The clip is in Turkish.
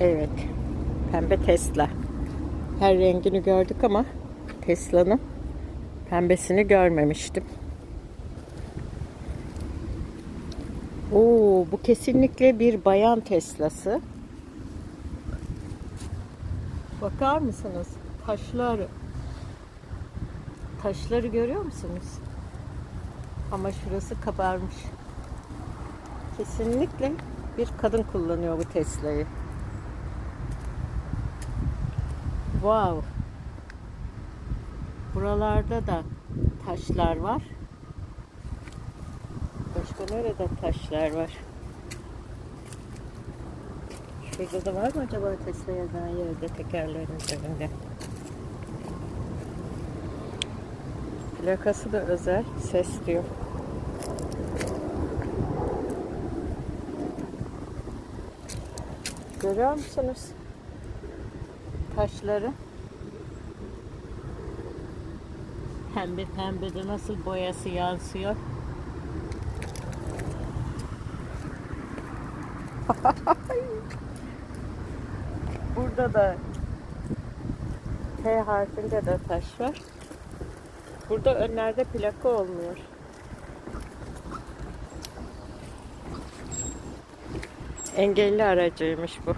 Evet. Pembe Tesla. Her rengini gördük ama Tesla'nın pembesini görmemiştim. Oo, bu kesinlikle bir bayan Tesla'sı. Bakar mısınız? Taşlar. Taşları görüyor musunuz? Ama şurası kabarmış. Kesinlikle bir kadın kullanıyor bu Tesla'yı. Wow. Buralarda da taşlar var. Başka nerede taşlar var? Şurada da var mı acaba Tesla yazan yerde tekerlerin üzerinde? Plakası da özel. Ses diyor. Görüyor musunuz? Taşları. Pembe pembe de nasıl boyası yansıyor. Burada da T harfinde de taş var. Burada önlerde plaka olmuyor. Engelli aracıymış bu.